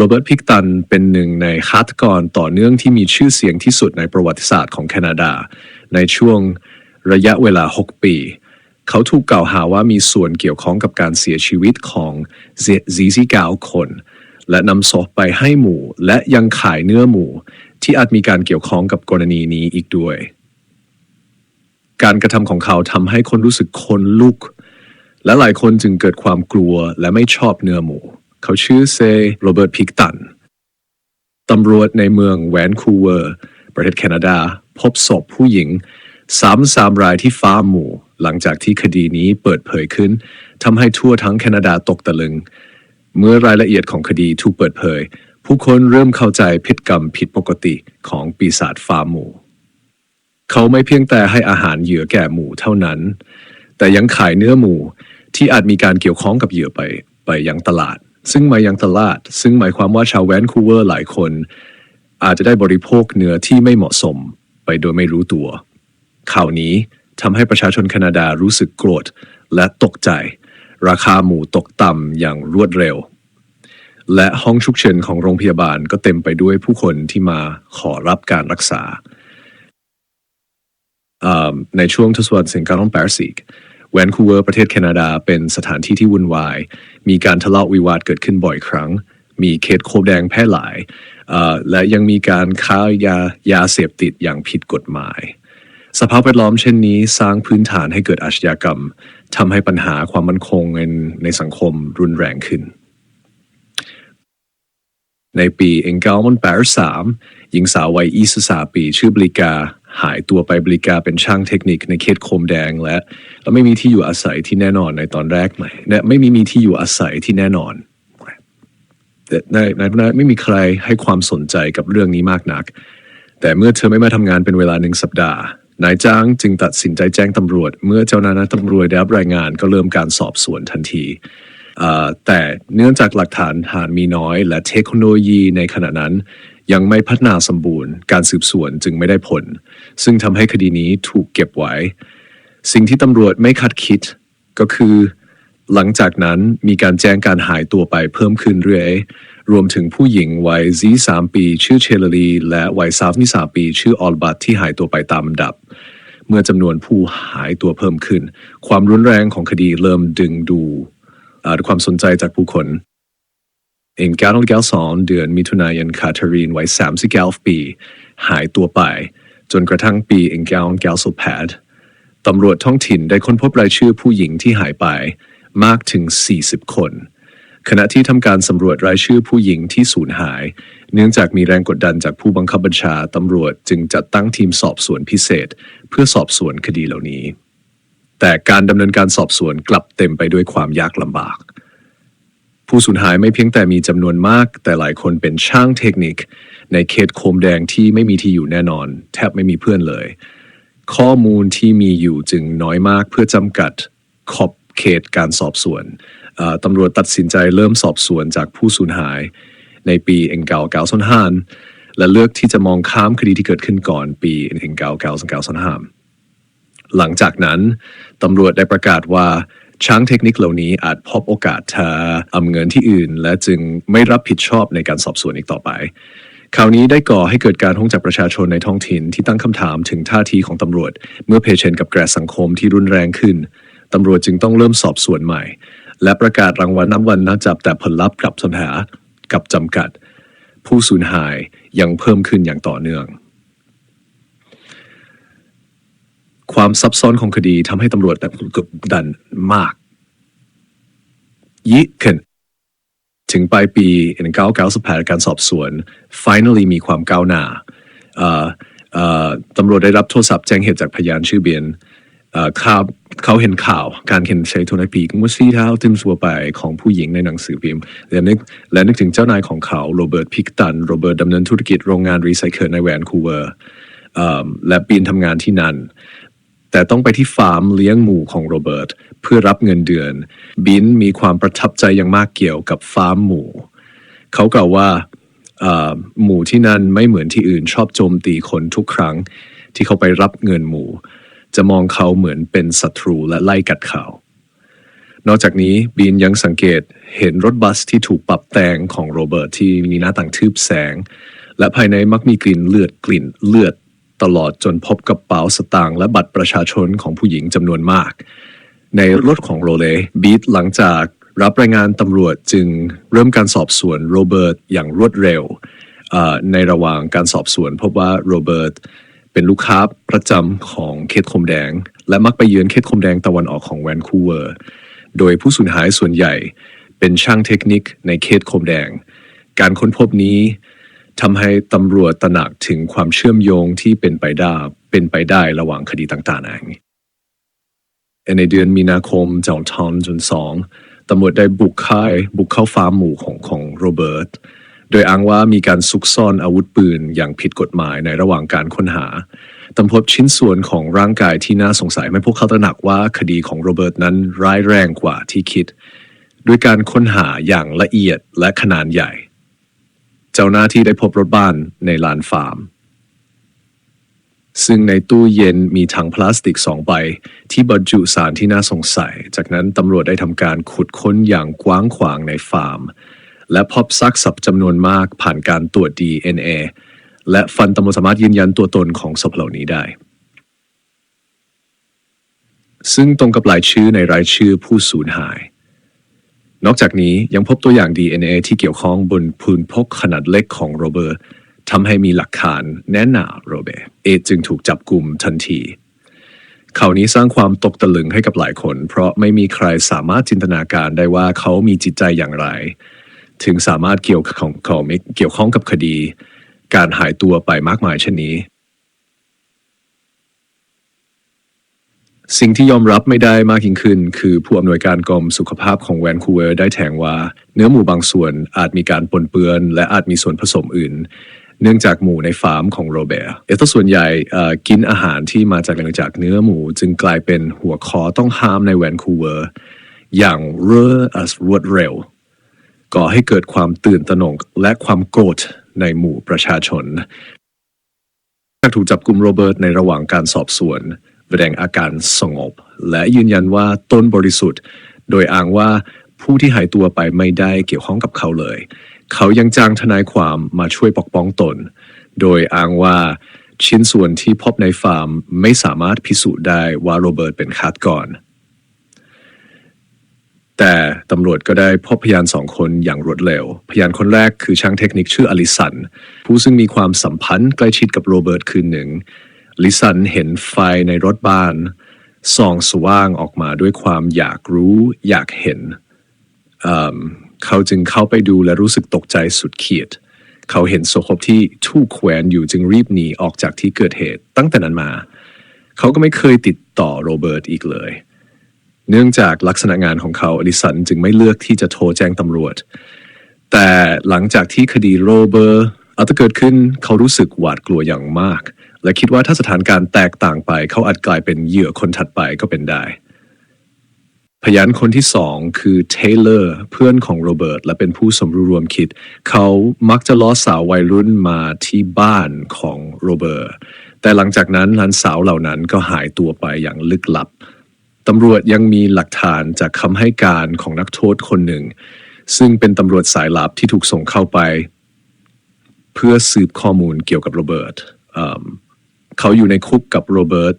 โรเบิร์ตพิกตันเป็นหนึ่งในฆาตกรต่อเนื่องที่มีชื่อเสียงที่สุดในประวัติศาสตร์ของแคนาดา ในช่วงระยะเวลา 6 ปี เขาถูกกล่าวหาว่ามีส่วนเกี่ยวข้องกับการเสียชีวิตของซีซีกาวคน และนำศพไปให้หมู่และยังขายเนื้อหมูที่อาจมีการเกี่ยวข้องกับกรณีนี้อีกด้วย การกระทำของเขาทำให้คนรู้สึกคนลุก และหลายคนจึงเกิดความกลัวและไม่ชอบเนื้อหมู เขาชื่อเซโรเบิร์ตพิกตันตำรวจในเมืองแวนคูเวอร์ ประเทศแคนาดา พบศพผู้หญิงสามสามรายที่ฟาร์มหมู หลังจากที่คดีนี้เปิดเผยขึ้นทำให้ทั่วทั้งแคนาดาตกตะลึง เมื่อรายละเอียดของคดีถูกเปิดเผย ผู้คนเริ่มเข้าใจพฤติกรรมผิดปกติของปีศาจฟาร์มหมู เขาไม่เพียงแต่ให้อาหารเหยื่อแก่หมูเท่านั้น แต่ยังขายเนื้อหมูที่อาจมีการเกี่ยวข้องกับเหยื่อไปไปยังตลาด ซึ่งมายังตลาด ซึ่งหมายความว่าชาวแวนคูเวอร์หลายคน อาจจะได้บริโภคเนื้อที่ไม่เหมาะสม ไปโดยไม่รู้ตัว ข่าวนี้ทำให้ประชาชนแคนาดารู้สึกโกรธและตกใจ ราคาหมูตกต่ำอย่างรวดเร็ว และห้องฉุกเฉินของโรงพยาบาลก็เต็มไปด้วยผู้คนที่มาขอรับการรักษาอ่าในช่วงทศวรรษ1980 แวนคูเวอร์ประเทศแคนาดาเป็นสถานที่ที่วุ่นวาย มีการทะเลาะวิวาทเกิดขึ้นบ่อยครั้ง มีเคสโคบแดงแพร่หลาย และยังมีการค้ายายาเสพติดอย่างผิดกฎหมาย สภาพแวดล้อมเช่นนี้สร้างพื้นฐานให้เกิดอาชญากรรมทำให้ปัญหาความมั่นคงในในสังคมรุนแรงขึ้น ในปี 1983หญิงสาววัย23ปี ชื่อบริกา หายตัวไปบริการเป็นช่างเทคนิคในเขตโคมแดงและและไม่มีที่อยู่อาศัยที่แน่นอนในตอนแรกใหม่และไม่มีมีที่อยู่อาศัยที่แน่นอนแต่ในในไม่มีใครให้ความสนใจกับเรื่องนี้มากนัก แต่เมื่อเธอไม่มาทำงานเป็นเวลาหนึ่งสัปดาห์ นายจ้างจึงตัดสินใจแจ้งตำรวจ เมื่อเจ้าหน้าที่ตำรวจได้รับรายงานก็เริ่มการสอบสวนทันทีแต่เนื่องจากหลักฐานฐานมีน้อย และเทคโนโลยีในขณะนั้น ยังไม่พัฒนาสมบูรณ์ การสืบสวนจึงไม่ได้ผล ซึ่งทำให้คดีนี้ถูกเก็บไว้ สิ่งที่ตำรวจไม่คาดคิดก็คือ หลังจากนั้นมีการแจ้งการหายตัวไปเพิ่มขึ้นเรื่อยรวมถึงผู้หญิงวัย23ปี ชื่อเชลลี และวัย33ปี ชื่อออลบัตที่หายตัวไปตามลำดับ เมื่อจำนวนผู้หายตัวเพิ่มขึ้น ความรุนแรงของคดีเริ่มดึงดูความสนใจจากผู้คน เองการแก้วสองเดือนมิถุนายนคาเทรีนวัย39ปี หายตัวไป จนกระทั่งปีเองแก้วแก้วโซแพดตำรวจท้องถิ่นได้ค้นพบรายชื่อผู้หญิงที่หายไปมากถึง 40 คน ขณะที่ทำการสำรวจรายชื่อผู้หญิงที่สูญหาย เนื่องจากมีแรงกดดันจากผู้บังคับบัญชาตำรวจจึงจัดตั้งทีมสอบสวนพิเศษ เพื่อสอบสวนคดีเหล่านี้ แต่การดำเนินการสอบสวนกลับเต็มไปด้วยความยากลำบาก ผู้สูญหายไม่เพียงแต่มีจำนวนมาก แต่หลายคนเป็นช่างเทคนิค ในเขตโคมแดงที่ไม่มีที่อยู่แน่นอน แทบไม่มีเพื่อนเลย ข้อมูลที่มีอยู่จึงน้อยมากเพื่อจำกัดขอบเขตการสอบสวนตำรวจตัดสินใจเริ่มสอบสวนจากผู้สูญหาย ในปีเอ็งเกาเกาซนฮานและเลือกที่จะมองข้ามคดีที่เกิดขึ้นก่อนปีเอ็งเกาเกาซนเกาซนฮามหลังจากนั้นตำรวจได้ประกาศว่า ช้างเทคนิคเหล่านี้อาจพบโอกาสทาอำเงินที่อื่น และจึงไม่รับผิดชอบในการสอบสวนอีกต่อไปข่าวนี้ได้ก่อให้เกิดการห้องจากประชาชนในท้องถิ่นที่ตั้งคำถามถึงท่าทีของตำรวจ เมื่อเพเชนกับแกรสังคมที่รุนแรงขึ้นตำรวจจึงต้องเริ่มสอบสวนใหม่ และประกาศรางวัลนับวันนับจับแต่ผลลัพธ์กลับสัญหากับจำกัด ผู้สูญหายยังเพิ่มขึ้นอย่างต่อเนื่อง ความซับซ้อนของคดีทำให้ตำรวจกดดันมากยิ่งถึงปลายปี1998การสอบสวน finally มีความก้าวหน้าตำรวจได้รับโทรศัพท์แจ้งเหตุจากพยานชื่อเบียนเขาเขาเห็นข่าวการเห็นใช้โทรศัพท์ปีกว่าซีเท้าติมสัวไปของผู้หญิงในหนังสือพิมพ์ และนึกและนึกถึงเจ้านายของเขาโรเบิร์ตพิกตัน โรเบิร์ตดำเนินธุรกิจโรงงานรีไซเคิลในแวนคูเวอร์และปีนทำงานที่นั่น แต่ต้องไปที่ฟาร์มเลี้ยงหมูของโรเบิร์ตเพื่อรับเงินเดือน บินมีความประทับใจอย่างมากเกี่ยวกับฟาร์มหมู เขากล่าวว่าหมูที่นั่นไม่เหมือนที่อื่นชอบโจมตีคนทุกครั้ง ที่เขาไปรับเงินหมู จะมองเขาเหมือนเป็นศัตรูและไล่กัดเขา นอกจากนี้บีนยังสังเกตเห็นรถบัสที่ถูกปรับแต่งของโรเบิร์ตที่มีหน้าต่างทึบแสง และภายในมักมีกลิ่นเลือดกลิ่นเลือด ตลอดจนพบกระเป๋าสตางค์และบัตรประชาชนของผู้หญิงจำนวนมาก ในรถของโรเลบีทหลังจากรับรายงานตำรวจจึงเริ่มการสอบสวนโรเบิร์ตอย่างรวดเร็ว ในระหว่างการสอบสวนพบว่าโรเบิร์ตเป็นลูกค้าประจำของเขตคมแดง และมักไปเยือนเขตคมแดงตะวันออกของแวนคูเวอร์ โดยผู้สูญหายส่วนใหญ่เป็นช่างเทคนิคในเขตคมแดง การค้นพบนี้ ทำให้ตำรวจตระหนักถึงความเชื่อมโยงที่เป็นไปได้เป็นไปได้ระหว่างคดีต่างๆนั้นในเดือนมีนาคมจากทอนจนสองตำรวจได้บุกค่ายบุกเข้าฟาร์มหมูของของโรเบิร์ตโดยอ้างว่ามีการซุกซ่อนอาวุธปืนอย่างผิดกฎหมายในระหว่างการค้นหาตำพบชิ้นส่วนของร่างกายที่น่าสงสัยไม่พวกเขาตระหนักว่าคดีของโรเบิร์ตนั้นร้ายแรงกว่าที่คิด ด้วยการค้นหาอย่างละเอียดและขนาดใหญ่ เจ้าหน้าที่ได้พบรถบ้านในลานฟาร์ม ซึ่งในตู้เย็นมีถังพลาสติกสองใบ ที่บรรจุสารที่น่าสงสัย จากนั้นตำรวจได้ทำการขุดค้นอย่างกว้างขวางในฟาร์ม และพบซากศพจำนวนมากผ่านการตรวจ DNA และฟันตำรวจสามารถยืนยันตัวตนของศพเหล่านี้ได้ ซึ่งตรงกับรายชื่อในรายชื่อผู้สูญหาย นอกจากนี้ยังพบตัวอย่าง DNA ที่เกี่ยวข้องบนพื้นพกขนาดเล็กของโรเบิร์ตทำให้มีหลักฐานแน่นหนาโรเบิร์ตเอจึงถูกจับกลุ่มทันทีข่าวนี้สร้างความตกตะลึงให้กับหลายคน เพราะไม่มีใครสามารถจินตนาการได้ว่าเขามีจิตใจอย่างไร ถึงสามารถเกี่ยวของเขาเกี่ยวข้องกับคดี การหายตัวไปมากมายเช่นนี้ สิ่งที่ยอมรับไม่ได้มากยิ่งขึ้น คือผู้อำนวยการกรมสุขภาพของแวนคูเวอร์ได้แถงว่า เนื้อหมูบางส่วนอาจมีการปนเปื้อน และอาจมีส่วนผสมอื่น เนื่องจากหมูในฟาร์มของโรเบร์เอตส่วนใหญ่กินอาหารที่มาจากแหล่งจากเนื้อหมูจึงกลายเป็นหัวคอต้องห้ามในแวนคูเวอร์อย่างเร่ออัสรวดเร็ว ก่อให้เกิดความตื่นตระหนกและความโกรธในหมู่ประชาชนการถูกจับกลุ่มโรเบิร์ตในระหว่างการสอบสวน แสดงอาการสงบ และยืนยันว่าตนบริสุทธิ์ โดยอ้างว่าผู้ที่หายตัวไปไม่ได้เกี่ยวข้องกับเขาเลย เขายังจ้างทนายความมาช่วยปกป้องตน โดยอ้างว่าชิ้นส่วนที่พบในฟาร์มไม่สามารถพิสูจน์ได้ว่าโรเบิร์ตเป็นฆาตกรแต่ตำรวจก็ได้พบพยานสองคนอย่างรวดเร็ว พยานคนแรกคือช่างเทคนิคชื่ออลิสัน ผู้ซึ่งมีความสัมพันธ์ใกล้ชิดกับโรเบิร์ตคืนหนึ่ง ลิสันเห็นไฟในรถบ้านส่องสว่างออกมาด้วยความอยากรู้อยากเห็นเเขาจึงเข้าไปดูและรู้สึกตกใจสุดขีด เขาเห็นโซคบที่ถูกแขวนอยู่จึงรีบหนีออกจากที่เกิดเหตุ ตั้งแต่นั้นมา เขาก็ไม่เคยติดต่อโรเบิร์ตอีกเลย เนื่องจากลักษณะงานของเขาอลิสันจึงไม่เลือกที่จะโทรแจ้งตำรวจ แต่หลังจากที่คดีโรเบอร์ตอาจจะเกิดขึ้นเขารู้สึกหวาดกลัวอย่างมาก และคิดว่าถ้าสถานการณ์แตกต่างไป เขาอาจกลายเป็นเหยื่อคนถัดไปก็เป็นได้ พยานคนที่สองคือเทเลอร์เพื่อนของโรเบิร์ตและเป็นผู้สมรู้ร่วมคิด เขามักจะล้อสาววัยรุ่นมาที่บ้านของโรเบิร์ตแต่หลังจากนั้นหลานสาวเหล่านั้นก็หายตัวไปอย่างลึกลับตำรวจยังมีหลักฐานจากคำให้การของนักโทษคนหนึ่ง ซึ่งเป็นตำรวจสายลับที่ถูกส่งเข้าไป เพื่อสืบข้อมูลเกี่ยวกับโรเบิร์ต เขาอยู่ในคุกกับโรเบิร์ต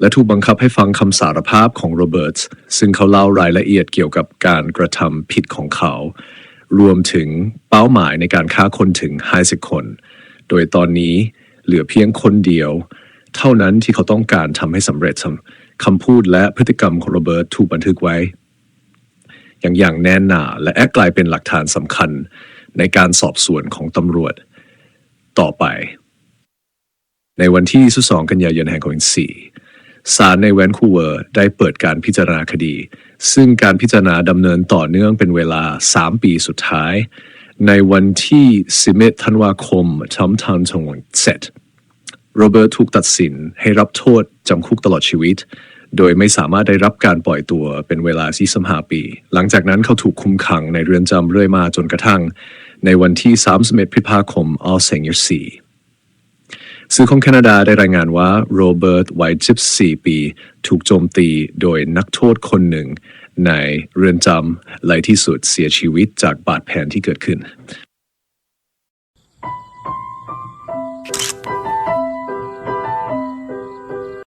และถูกบังคับให้ฟังคำสารภาพของโรเบิร์ตซึ่งเขาเล่ารายละเอียดเกี่ยวกับการกระทำผิดของเขา รวมถึงเป้าหมายในการฆ่าคนถึง 50 คน โดยตอนนี้เหลือเพียงคนเดียว เท่านั้นที่เขาต้องการทำให้สำเร็จคำพูดและพฤติกรรมของโรเบิร์ตถูกบันทึกไว้ อย่างอย่างแน่นหนาและแอกลายเป็นหลักฐานสำคัญในการสอบสวนของตำรวจต่อไป ในวันที่22กันยายนแห่ง64ศาลในแวนคูเวอร์ได้เปิดการพิจารณาคดี ซึ่งการพิจารณาดำเนินต่อเนื่องเป็นเวลา 3 ปีสุดท้าย ในวันที่11ธันวาคมชอมทันทงเสร็จโรเบิร์ตถูกตัดสินให้รับโทษจำคุกตลอดชีวิต โดยไม่สามารถได้รับการปล่อยตัวเป็นเวลา45ปี หลังจากนั้นเขาถูกคุมขังในเรือนจำเรื่อยมาจนกระทั่ง ในวันที่31พฤษภาคมอเซงยสี สื่อของแคนาดาได้รายงานว่าโรเบิร์ตวัย14ปี ถูกโจมตีโดยนักโทษคนหนึ่ง ในเรือนจำไหลที่สุดเสียชีวิตจากบาดแผลที่เกิดขึ้น